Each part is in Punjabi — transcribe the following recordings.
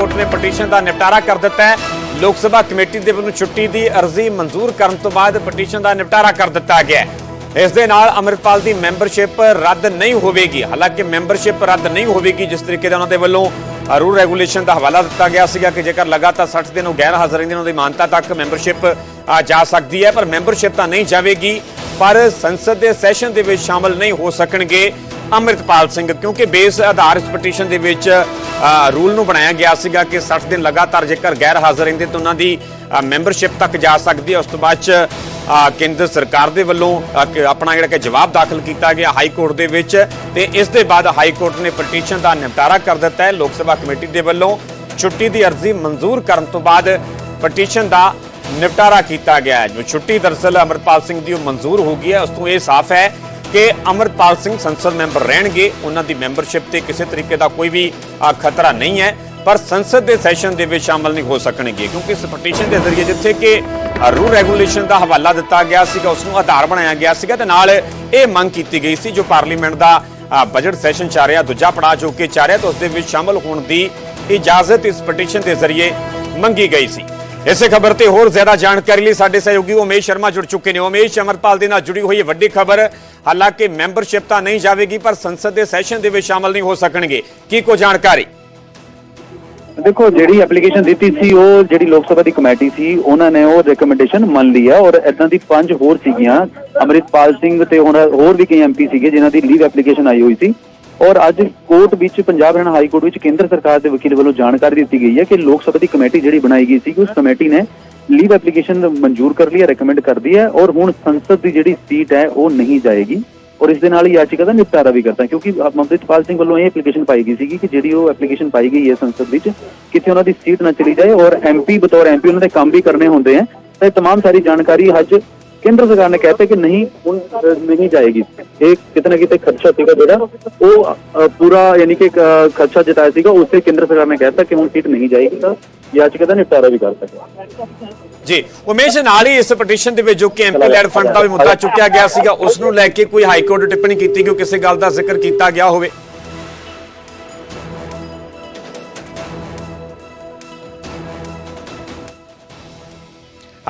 ਕੋਰਟ ਨੇ ਪਟੀਸ਼ਨ ਦਾ ਨਿਪਟਾਰਾ ਕਰ ਦਿੱਤਾ ਹੈ। ਲੋਕ ਸਭਾ ਕਮੇਟੀ ਦੇ ਵੱਲੋਂ ਛੁੱਟੀ ਦੀ ਅਰਜ਼ੀ ਮਨਜ਼ੂਰ ਕਰਨ ਤੋਂ ਬਾਅਦ ਪਟੀਸ਼ਨ ਦਾ ਨਿਪਟਾਰਾ ਕਰ ਦਿੱਤਾ ਗਿਆ ਹੈ। ਇਸ ਦੇ ਨਾਲ ਅਮਰਿਤਪਾਲ ਦੀ ਮੈਂਬਰਸ਼ਿਪ ਰੱਦ ਨਹੀਂ ਹੋਵੇਗੀ। ਹਾਲਾਂਕਿ ਮੈਂਬਰਸ਼ਿਪ ਰੱਦ ਨਹੀਂ ਹੋਵੇਗੀ, ਜਿਸ ਤਰੀਕੇ ਦਾ ਉਹਨਾਂ ਦੇ ਵੱਲੋਂ ਰੂਲ ਰੈਗੂਲੇਸ਼ਨ ਦਾ ਹਵਾਲਾ ਦਿੱਤਾ ਗਿਆ ਸੀਗਾ ਕਿ ਜੇਕਰ ਲਗਾਤਾਰ 60 ਦਿਨ ਉਹ ਗੈਰ ਹਾਜ਼ਰ ਰਹਿੰਦੇ ਉਹਨਾਂ ਦੀ ਮਾਨਤਾ ਤੱਕ ਮੈਂਬਰਸ਼ਿਪ ਜਾ ਸਕਦੀ ਹੈ, ਪਰ ਮੈਂਬਰਸ਼ਿਪ ਤਾਂ ਨਹੀਂ ਜਾਵੇਗੀ, ਪਰ ਸੰਸਦ ਦੇ ਸੈਸ਼ਨ ਦੇ ਵਿੱਚ ਸ਼ਾਮਲ ਨਹੀਂ ਹੋ ਸਕਣਗੇ। ਅੰਮ੍ਰਿਤਪਾਲ ਸਿੰਘ, ਕਿਉਂਕਿ ਬੇਸ ਆਧਾਰਿਤ ਪਟੀਸ਼ਨ ਦੇ ਵਿੱਚ ਰੂਲ ਨੂੰ ਬਣਾਇਆ ਗਿਆ ਸੀਗਾ ਕਿ 60 ਦਿਨ ਲਗਾਤਾਰ ਜੇਕਰ ਗੈਰ ਹਾਜ਼ਰ ਰਹਿੰਦੇ ਤਾਂ ਉਹਨਾਂ ਦੀ ਮੈਂਬਰਸ਼ਿਪ ਤੱਕ ਜਾ ਸਕਦੀ ਹੈ। ਉਸ ਤੋਂ ਬਾਅਦ ਚ ਕੇਂਦਰ ਸਰਕਾਰ ਦੇ ਵੱਲੋਂ ਆਪਣਾ ਜਿਹੜਾ ਕਿ ਜਵਾਬ ਦਾਖਲ ਕੀਤਾ ਗਿਆ ਹਾਈ ਕੋਰਟ ਦੇ ਵਿੱਚ ਤੇ ਇਸ ਦੇ ਬਾਅਦ ਹਾਈ ਕੋਰਟ ਨੇ ਪਟੀਸ਼ਨ ਦਾ ਨਿਪਟਾਰਾ ਕਰ ਦਿੱਤਾ ਹੈ। ਲੋਕ ਸਭਾ ਕਮੇਟੀ ਦੇ ਵੱਲੋਂ ਛੁੱਟੀ ਦੀ ਅਰਜ਼ੀ ਮਨਜ਼ੂਰ ਕਰਨ ਤੋਂ ਬਾਅਦ ਪਟੀਸ਼ਨ ਦਾ ਨਿਪਟਾਰਾ ਕੀਤਾ ਗਿਆ ਹੈ। ਜੋ ਛੁੱਟੀ ਦਰਸਲ ਅਮਰਪਾਲ ਸਿੰਘ ਦੀ ਉਹ ਮਨਜ਼ੂਰ ਹੋ ਗਈ ਹੈ। ਉਸ ਤੋਂ ਇਹ ਸਾਫ਼ ਹੈ ਕਿ ਅਮਰਪਾਲ ਸਿੰਘ ਸੰਸਦ ਮੈਂਬਰ ਰਹਿਣਗੇ, ਉਹਨਾਂ ਦੀ ਮੈਂਬਰਸ਼ਿਪ ਤੇ ਕਿਸੇ ਤਰੀਕੇ ਦਾ ਕੋਈ ਵੀ ਖਤਰਾ ਨਹੀਂ ਹੈ, ਪਰ ਸੰਸਦ ਦੇ ਸੈਸ਼ਨ ਦੇ ਵਿੱਚ ਸ਼ਾਮਲ ਨਹੀਂ ਹੋ ਸਕਣਗੇ, ਕਿਉਂਕਿ ਇਸ ਪਟੀਸ਼ਨ ਦੇ ਜ਼ਰੀਏ ਜਿੱਥੇ ਕਿ ਰੂਲ ਰੈਗੂਲੇਸ਼ਨ ਦਾ ਹਵਾਲਾ ਦਿੱਤਾ ਗਿਆ ਸੀਗਾ ਉਸ ਨੂੰ ਆਧਾਰ ਬਣਾਇਆ ਗਿਆ ਸੀਗਾ ਤੇ ਨਾਲ ਇਹ ਮੰਗ ਕੀਤੀ ਗਈ ਸੀ, ਜੋ ਪਾਰਲੀਮੈਂਟ ਦਾ ਬਜਟ ਸੈਸ਼ਨ ਚੱਲ ਰਿਹਾ, ਦੂਜਾ ਪੜਾਅ ਜੋ ਕਿ ਚੱਲ ਰਿਹਾ, ਤਾਂ ਉਸ ਦੇ ਵਿੱਚ ਸ਼ਾਮਲ ਹੋਣ ਦੀ ਇਜਾਜ਼ਤ ਇਸ ਪਟੀਸ਼ਨ ਦੇ ਜ਼ਰੀਏ ਮੰਗੀ ਗਈ ਸੀ। ਇਸੇ ਖਬਰ ਤੇ ਹੋਰ ਜ਼ਿਆਦਾ ਜਾਣਕਾਰੀ ਲਈ ਸਾਡੇ ਸਹਿਯੋਗੀ ਉਮੇਸ਼ ਸ਼ਰਮਾ ਜੁੜ ਚੁੱਕੇ ਨੇ। ਉਮੇਸ਼ ਅਮਰਪਾਲ ਦੇ ਨਾਲ ਜੁੜੀ ਹੋਈ ਇਹ ਵੱਡੀ ਖਬਰ, ਹਾਲਾਂਕਿ ਮੈਂਬਰਸ਼ਿਪ ਤਾਂ ਨਹੀਂ ਜਾਵੇਗੀ, ਪਰ ਸੰਸਦ ਦੇ ਸੈਸ਼ਨ ਦੇ ਵਿੱਚ ਸ਼ਾਮਲ ਨਹੀਂ ਹੋ ਸਕਣਗੇ। ਕੀ ਕੋ ਜਾਣਕਾਰੀ? ਦੇਖੋ, ਜਿਹੜੀ ਐਪਲੀਕੇਸ਼ਨ ਦਿੱਤੀ ਸੀ, ਉਹ ਜਿਹੜੀ ਲੋਕ ਸਭਾ ਦੀ ਕਮੇਟੀ ਸੀ, ਉਹਨਾਂ ਨੇ ਉਹ ਰეკਮੈਂਡੇਸ਼ਨ ਮੰਨ ਲਈ ਹੈ ਔਰ ਇਦਾਂ ਦੀ ਪੰਜ ਹੋਰ ਸੀਗੀਆਂ। ਅਮਰਿਤਪਾਲ ਸਿੰਘ ਤੇ ਹੁਣ ਹੋਰ ਵੀ ਕਈ ਐਮਪੀ ਸੀਗੇ, ਜਿਨ੍ਹਾਂ ਦੀ ਲੀਵ ਐਪਲੀਕੇਸ਼ਨ ਆਈ ਹੋਈ ਸੀ। ਔਰ ਅੱਜ ਕੋਰਟ ਵਿੱਚ, ਪੰਜਾਬ ਹਰਿਆਣਾ ਹਾਈ ਕੋਰਟ ਵਿੱਚ ਕੇਂਦਰ ਸਰਕਾਰ ਦੇ ਵਕੀਲ ਵੱਲੋਂ ਜਾਣਕਾਰੀ ਦਿੱਤੀ ਗਈ ਹੈ ਕਿ ਲੋਕ ਸਭਾ ਦੀ ਕਮੇਟੀ ਜਿਹੜੀ ਬਣਾਈ ਗਈ ਸੀ, ਉਸ ਕਮੇਟੀ ਨੇ ਲੀਵ ਐਪਲੀਕੇਸ਼ਨ ਮਨਜ਼ੂਰ ਕਰ ਲਈ ਹੈ ਰეკਮੈਂਡ ਕਰ ਦਿੱਤੀ ਹੈ ਔਰ ਹੁਣ ਸੰਸਦ ਦੀ ਜਿਹੜੀ ਸੀਟ ਹੈ, ਉਹ ਨਹੀਂ ਜਾਏਗੀ। ਔਰ ਇਸ ਦੇ ਨਾਲ ਹੀ ਯਾਚਿਕਾ ਦਾ ਨਿਪਟਾਰਾ ਵੀ ਕਰਤਾ ਕਿਉਂਕਿ ਅਮਰਿਤਪਾਲ ਸਿੰਘ ਵੱਲੋਂ ਇਹ ਐਪਲੀਕੇਸ਼ਨ ਪਾਈ ਗਈ ਸੀਗੀ ਕਿ ਜਿਹੜੀ ਉਹ ਐਪਲੀਕੇਸ਼ਨ ਪਾਈ ਗਈ ਹੈ ਸੰਸਦ ਵਿੱਚ, ਕਿਤੇ ਉਹਨਾਂ ਦੀ ਸੀਟ ਨਾ ਚਲੀ ਜਾਏ ਔਰ ਐਮਪੀ ਬਤੌਰ ਐਮਪੀ ਉਹਨਾਂ ਦੇ ਕੰਮ ਵੀ ਕਰਨੇ ਹੁੰਦੇ ਆ ਤਾਂ ਇਹ तमाम ਸਾਰੀ ਜਾਣਕਾਰੀ ਅੱਜ ਕੇਂਦਰ ਸਰਕਾਰ ਨੇ ਕਹਿਤਾ ਕਿ ਨਹੀਂ ਹੁਣ ਅ, ਨਹੀਂ ਜਾਏਗੀ। ਇਹ ਕਿਤੇ ਨਾ ਕਿਤੇ ਖਰਚਾ ਸੀਗਾ ਜਿਹੜਾ ਉਹ ਅ, ਪੂਰਾ ਯਾਨੀ ਕਿ ਅ, ਖਰਚਾ ਜਤਾਇਆ ਸੀਗਾ ਉਸੇ ਕੇਂਦਰ ਸਰਕਾਰ ਨੇ ਕਹਿਤਾ ਕਿ ਹੁਣ ਯਾਚਿਕਾ ਦਾ ਨਿਪਟਾਰਾ ਵੀ ਕਰ ਸਕਦਾ। ਜੀ ਉਮੇਸ਼ ਨਾਲ ਹੀ ਇਸ ਪਟੀਸ਼ਨ ਦੇ ਵਿੱਚ ਜੋ ਕਿ ਐਮਪੀ ਲੈਡ ਫੰਡ ਦਾ ਵੀ ਮੁੱਦਾ ਚੁੱਕਿਆ ਗਿਆ ਸੀਗਾ ਉਸ ਨੂੰ ਲੈ ਕੇ ਕੋਈ ਹਾਈ ਕੋਰਟ ਟਿੱਪਣੀ ਕੀਤੀ ਕਿ ਕਿਸੇ ਗੱਲ ਦਾ ਜ਼ਿਕਰ ਕੀਤਾ ਗਿਆ ਹੋਵੇ।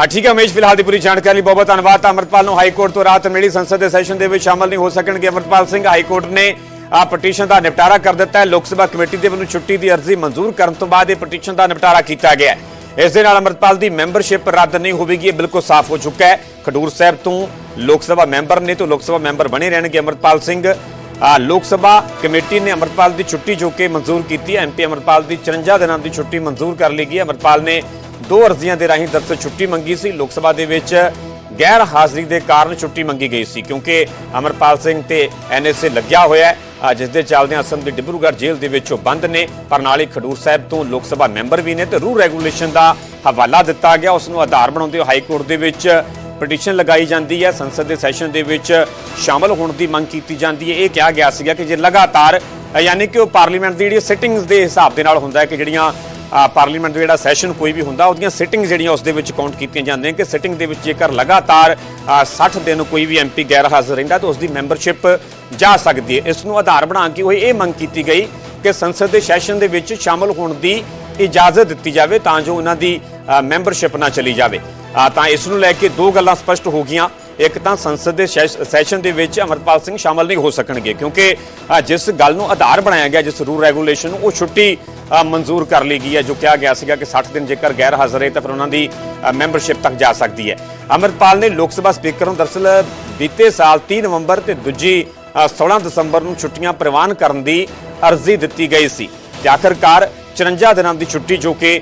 ਆ ਠੀਕ ਹੈ, ਉਮੇਸ਼, ਫਿਲਹਾਲ ਦੀ ਪੂਰੀ ਜਾਣਕਾਰੀ ਲਈ ਬਹੁਤ ਬਹੁਤ ਧੰਨਵਾਦ। ਤਾਂ ਅਮਰਪਾਲ ਨੂੰ ਹਾਈ ਕੋਰਟ ਤੋਂ ਰਾਹਤ ਮਿਲੀ, ਸੰਸਦ ਦੇ ਸੈਸ਼ਨ ਦੇ ਵਿੱਚ ਸ਼ਾਮਲ ਨਹੀਂ ਹੋ ਸਕਣਗੇ। ਅਮਰਪਾਲ ਸਿੰਘ, ਹਾਈ ਕੋਰਟ ਨੇ ਆ ਪਟੀਸ਼ਨ ਦਾ ਨਿਪਟਾਰਾ ਕਰ ਦਿੱਤਾ ਹੈ। ਲੋਕ ਸਭਾ ਕਮੇਟੀ ਦੇ ਵੱਲੋਂ ਛੁੱਟੀ ਦੀ ਅਰਜ਼ੀ ਮਨਜ਼ੂਰ ਕਰਨ ਤੋਂ ਬਾਅਦ ਇਹ ਪਟੀਸ਼ਨ ਦਾ ਨਿਪਟਾਰਾ ਕੀਤਾ ਗਿਆ ਹੈ। ਇਸ ਦੇ ਨਾਲ ਅਮਰਪਾਲ ਦੀ ਮੈਂਬਰਸ਼ਿਪ ਰੱਦ ਨਹੀਂ ਹੋਵੇਗੀ, ਇਹ ਬਿਲਕੁਲ ਸਾਫ਼ ਹੋ ਚੁੱਕਾ ਹੈ। ਖਡੂਰ ਸਾਹਿਬ ਤੋਂ ਲੋਕ ਸਭਾ ਮੈਂਬਰ ਨੇ ਤੋਂ ਲੋਕ ਸਭਾ ਮੈਂਬਰ ਬਣੇ ਰਹਿਣਗੇ ਅਮਰਪਾਲ ਸਿੰਘ। ਆ ਲੋਕ ਸਭਾ ਕਮੇਟੀ ਨੇ ਅਮਰਪਾਲ ਦੀ ਛੁੱਟੀ ਜੋ ਕਿ ਮਨਜ਼ੂਰ ਕੀਤੀ ਹੈ। ਐਮਪੀ ਅਮਰਪਾਲ ਦੀ 54 ਦਿਨਾਂ ਦੀ ਛੁੱਟੀ ਮਨਜ਼ੂਰ ਕਰ ਲਈ ਗਈ ਹੈ। ਅਮਰਪਾਲ ਨੇ ਦੋ ਅਰਜ਼ੀਆਂ ਦੇ ਰਾਹੀਂ ਦਰਸਲ ਛੁੱਟੀ ਮੰਗੀ ਸੀ। ਲੋਕ ਸਭਾ ਦੇ ਵਿੱਚ ਗੈਰ ਹਾਜ਼ਰੀ ਦੇ ਕਾਰਨ ਛੁੱਟੀ ਮੰਗੀ ਗਈ ਸੀ ਕਿਉਂਕਿ ਅਮਰਪਾਲ ਸਿੰਘ ਤੇ ਐਨਐਸਏ ਲੱਗਿਆ ਹੋਇਆ ਹੈ। ਜਿਸ ਦੇ ਚੱਲਦਿਆਂ ਅਸਮ ਦੇ ਡਿਬਰੂਗੜ੍ਹ ਜੇਲ੍ਹ ਦੇ ਵਿੱਚ ਉਹ ਬੰਦ ਨੇ। ਪਰ ਨਾਲ ਹੀ ਖਡੂਰ ਸਾਹਿਬ ਤੋਂ ਲੋਕ ਸਭਾ ਮੈਂਬਰ ਵੀ ਨੇ ਤੇ ਰੂਲ ਰੈਗੂਲੇਸ਼ਨ ਦਾ ਹਵਾਲਾ ਦਿੱਤਾ ਗਿਆ। ਉਸ ਨੂੰ ਆਧਾਰ ਬਣਾਉਂਦੇ ਹੋਏ ਹਾਈ ਕੋਰਟ ਦੇ ਵਿੱਚ ਪਟੀਸ਼ਨ ਲਗਾਈ ਜਾਂਦੀ ਹੈ। ਸੰਸਦ ਦੇ ਸੈਸ਼ਨ ਦੇ ਵਿੱਚ ਸ਼ਾਮਲ ਹੋਣ ਦੀ ਮੰਗ ਕੀਤੀ ਜਾਂਦੀ ਹੈ। ਇਹ ਕਿਹਾ ਗਿਆ ਸੀਗਾ ਕਿ ਜੇ ਲਗਾਤਾਰ, ਯਾਨੀ ਕਿ ਉਹ ਪਾਰਲੀਮੈਂਟ ਦੀ ਜਿਹੜੀ ਸਿਟਿੰਗਸ ਦੇ ਹਿਸਾਬ ਦੇ ਨਾਲ ਹੁੰਦਾ ਹੈ ਕਿ ਜਿਹੜੀਆਂ ਪਾਰਲੀਮੈਂਟ ਦਾ ਜਿਹੜਾ ਸੈਸ਼ਨ ਕੋਈ ਵੀ ਹੁੰਦਾ ਉਹਦੀਆਂ ਸਿਟਿੰਗ ਜਿਹੜੀਆਂ ਉਸ ਦੇ ਵਿੱਚ ਕਾਊਂਟ ਕੀਤੀਆਂ ਜਾਂਦੀਆਂ ਕਿ ਸਿਟਿੰਗ ਦੇ ਵਿੱਚ ਜੇਕਰ ਲਗਾਤਾਰ ਅ, 60 ਦਿਨ ਕੋਈ ਵੀ ਐਮਪੀ ਗੈਰ ਹਾਜ਼ਰ ਰਹਿੰਦਾ ਤਾਂ ਉਸ ਦੀ ਮੈਂਬਰਸ਼ਿਪ ਜਾ ਸਕਦੀ ਹੈ। ਇਸ ਨੂੰ ਆਧਾਰ ਬਣਾ ਕੇ ਉਹ ਇਹ ਮੰਗ ਕੀਤੀ ਗਈ ਕਿ ਸੰਸਦ ਦੇ ਸੈਸ਼ਨ ਦੇ ਵਿੱਚ ਸ਼ਾਮਲ ਹੋਣ ਦੀ ਇਜਾਜ਼ਤ ਦਿੱਤੀ ਜਾਵੇ ਤਾਂ ਜੋ ਉਹਨਾਂ ਦੀ ਮੈਂਬਰਸ਼ਿਪ ਨਾ ਚਲੀ ਜਾਵੇ। ਤਾਂ ਇਸ ਨੂੰ ਲੈ ਕੇ ਦੋ ਗੱਲਾਂ ਸਪਸ਼ਟ ਹੋ ਗਈਆਂ। ਇੱਕ ਤਾਂ ਸੰਸਦ ਦੇ ਸੈਸ਼- ਸੈਸ਼ਨ ਦੇ ਵਿੱਚ ਅਮਰਪਾਲ ਸਿੰਘ ਸ਼ਾਮਲ ਨਹੀਂ ਹੋ ਸਕਣਗੇ ਕਿਉਂਕਿ ਜਿਸ ਗੱਲ ਨੂੰ ਆਧਾਰ ਬਣਾਇਆ ਗਿਆ ਜਿਸ ਰੂਲ ਰੈਗੂਲੇਸ਼ਨ ਨੂੰ ਉਹ ਛੁੱਟੀ ਮਨਜ਼ੂਰ ਕਰ ਲਈ ਗਈ ਹੈ ਜੋ ਕਿਹਾ ਗਿਆ ਸੀਗਾ ਕਿ 60 ਦਿਨ ਜੇਕਰ ਗੈਰ ਹਾਜ਼ਰ ਹੈ ਤਾਂ ਫਿਰ ਉਹਨਾਂ ਦੀ ਮੈਂਬਰਸ਼ਿਪ ਤੱਕ ਜਾ ਸਕਦੀ ਹੈ। ਅਮਰਪਾਲ ਨੇ ਲੋਕ ਸਭਾ ਸਪੀਕਰ ਨੂੰ ਦਰਸਲ ਬੀਤੇ ਸਾਲ 30 ਨਵੰਬਰ ਤੇ ਦੂਜੀ ਅ, 16 ਦਸੰਬਰ ਨੂੰ ਛੁੱਟੀਆਂ ਪ੍ਰਵਾਨ ਕਰਨ ਦੀ ਅਰਜ਼ੀ ਦਿੱਤੀ ਗਈ ਸੀ। ਤੇ ਆਖਰਕਾਰ 54 ਦਿਨਾਂ ਦੀ ਛੁੱਟੀ ਜੋ ਕਿ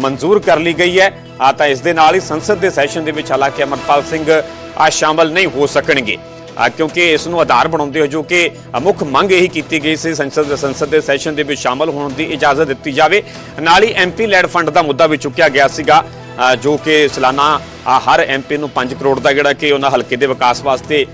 ਮਨਜ਼ੂਰ ਕਰ ਲਈ ਗਈ ਹੈ ਆ ਤਾਂ ਇਸ ਦੇ ਨਾਲ ਹੀ ਸੰਸਦ ਦੇ ਸੈਸ਼ਨ ਦੇ ਵਿੱਚ ਹਾਲਾਂਕਿ ਅਮਰਪਾਲ ਸਿੰਘ ਆ ਸ਼ਾਮਲ ਨਹੀਂ ਹੋ ਸਕਣਗੇ। ਕਿਉਂਕਿ ਇਸ ਨੂੰ ਆਧਾਰ ਬਣਾਉਂਦੇ ਹੋ ਜੋ ਕਿ ਮੁੱਖ ਮੰਗ ਇਹੀ ਕੀਤੀ ਗਈ ਸੀ ਸੰਸਦ ਸੰਸਦ ਦੇ ਸੈਸ਼ਨ ਦੇ ਵਿੱਚ ਸ਼ਾਮਲ ਹੋਣ ਦੀ ਇਜਾਜ਼ਤ ਦਿੱਤੀ ਜਾਵੇ। ਨਾਲ ਹੀ ਐਮਪੀ ਲੈਡ ਫੰਡ ਦਾ ਮੁੱਦਾ ਵੀ ਚੁੱਕਿਆ ਗਿਆ ਸੀਗਾ ਜੋ ਕਿ ਸਾਲਾਨਾ ਆ, ਹਰ ਐਮਪੀ ਨੂੰ 5 ਕਰੋੜ ਦਾ ਜਿਹੜਾ ਕਿ ਉਹਨਾਂ ਹਲਕੇ ਦੇ ਵਿਕਾਸ ਵਾਸਤੇ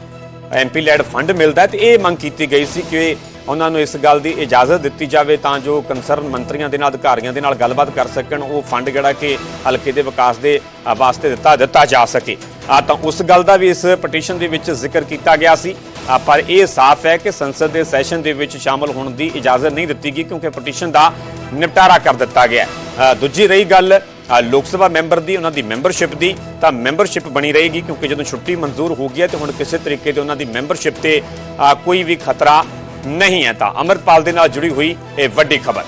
ਐਮਪੀ ਲੈਡ ਫੰਡ ਮਿਲਦਾ ਹੈ ਤੇ ਇਹ ਮੰਗ ਕੀਤੀ ਗਈ ਸੀ ਕਿ ਉਹਨਾਂ ਨੂੰ ਇਸ ਗੱਲ ਦੀ ਇਜਾਜ਼ਤ ਦਿੱਤੀ ਜਾਵੇ ਤਾਂ ਜੋ ਕੰਸਰਨ ਮੰਤਰੀਆਂ ਦੇ ਨਾਲ, ਅਧਿਕਾਰੀਆਂ ਦੇ ਨਾਲ ਗੱਲਬਾਤ ਕਰ ਸਕਣ, ਉਹ ਫੰਡ ਜਿਹੜਾ ਕਿ ਹਲਕੇ ਦੇ ਵਿਕਾਸ ਦੇ ਵਾਸਤੇ ਦਿੱਤਾ ਦਿੱਤਾ ਜਾ ਸਕੇ। ਆ ਤਾਂ ਉਸ ਗੱਲ ਦਾ ਵੀ ਇਸ ਪਟੀਸ਼ਨ ਦੇ ਵਿੱਚ ਜ਼ਿਕਰ ਕੀਤਾ ਗਿਆ ਸੀ। ਪਰ ਇਹ ਸਾਫ਼ ਹੈ ਕਿ ਸੰਸਦ ਦੇ ਸੈਸ਼ਨ ਦੇ ਵਿੱਚ ਸ਼ਾਮਲ ਹੋਣ ਦੀ ਇਜਾਜ਼ਤ ਨਹੀਂ ਦਿੱਤੀ ਗਈ ਕਿਉਂਕਿ ਪਟੀਸ਼ਨ ਦਾ ਨਿਪਟਾਰਾ ਕਰ ਦਿੱਤਾ ਗਿਆ ਦੂਜੀ ਰਹੀ ਗੱਲ ਲੋਕ ਸਭਾ ਮੈਂਬਰ ਦੀ, ਉਹਨਾਂ ਦੀ ਮੈਂਬਰਸ਼ਿਪ ਦੀ, ਤਾਂ ਮੈਂਬਰਸ਼ਿਪ ਬਣੀ ਰਹੇਗੀ ਕਿਉਂਕਿ ਜਦੋਂ ਛੁੱਟੀ ਮਨਜ਼ੂਰ ਹੋ ਗਈ ਹੈ ਤੇ ਹੁਣ ਕਿਸੇ ਤਰੀਕੇ ਦੇ ਉਹਨਾਂ ਦੀ ਮੈਂਬਰਸ਼ਿਪ ਤੇ ਕੋਈ ਵੀ ਖਤਰਾ ਨਹੀਂ ਹੈ ਤਾਂ ਅਮਰਪਾਲ ਦੇ ਨਾਲ ਜੁੜੀ ਹੋਈ ਇਹ ਵੱਡੀ ਖਬਰ।